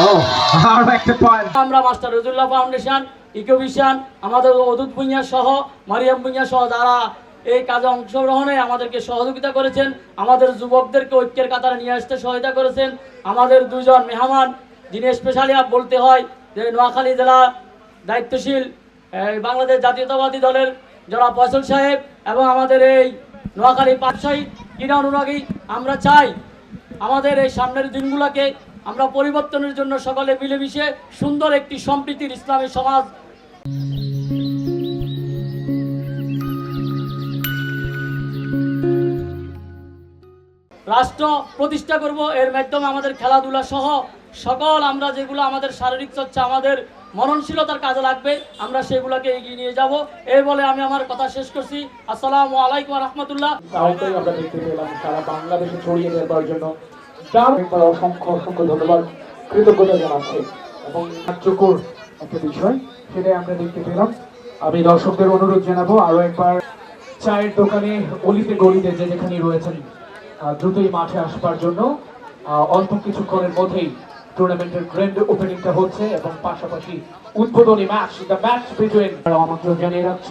আরও আমরা master Rajullah foundation ইকোভিশন আমাদের অদূত ভুঁইয়া সহ, মারিয়াম ভুঁইয়া সহ যারা এই কাজে অংশগ্রহণে আমাদেরকে সহযোগিতা করেছেন, আমাদের যুবকদেরকে ঐক্যের কাতারে নিয়ে আসতে সহায়তা করেছেন, আমাদের দুজন মেহমান যিনি স্পেশালি বলতে হয় যে নোয়াখালী জেলা দায়িত্বশীল বাংলাদেশ জাতীয়তাবাদী দলের যারা ফয়সল সাহেব এবং আমাদের এই নোয়াখালী ব্যবসায়ী ক্রীড়া অনুরাগী। আমরা চাই আমাদের এই সামনের দিনগুলোকে আমরা পরিবর্তনের জন্য সকলে মিলেমিশে সুন্দর একটি সম্প্রীতির ইসলামী সমাজ। রাষ্ট্র প্রতিষ্ঠা করব, এর মাধ্যমে আমাদের খেলাধুলা সহ সকল আমরা যেগুলো আমাদের শারীরিক চর্চা, আমাদের মননশীলতার কাজে লাগবে, আমরা সেগুলোকে এগিয়ে নিয়ে যাব। এই বলে আমি আমার কথা শেষ করছি। আসসালামু আলাইকুম রহমতুল্লাহ। দেখতে পেলাম, সারা বাংলাদেশে ছড়িয়ে দেওয়ার জন্য একবার অসংখ্য অসংখ্য ধন্যবাদ, কৃতজ্ঞতা জানাচ্ছি। এবং কার্যকর একটা বিষয়, সেটাই আমরা দেখতে পেলাম। আমি দর্শকদের অনুরোধ জানাব, আরও একবার চায়ের দোকানে অলিতে গলিতে যে যেখানে রয়েছেন দ্রুতই মাঠে আসবার জন্য। অল্প কিছুক্ষণের মধ্যেই টুর্নামেন্টের গ্র্যান্ড ওপেনিংটা হচ্ছে এবং পাশাপাশি উদ্বোধনী ম্যাচ দ্য ম্যাচ বিটুইন আমন্ত্রণ জানিয়ে রাখছি।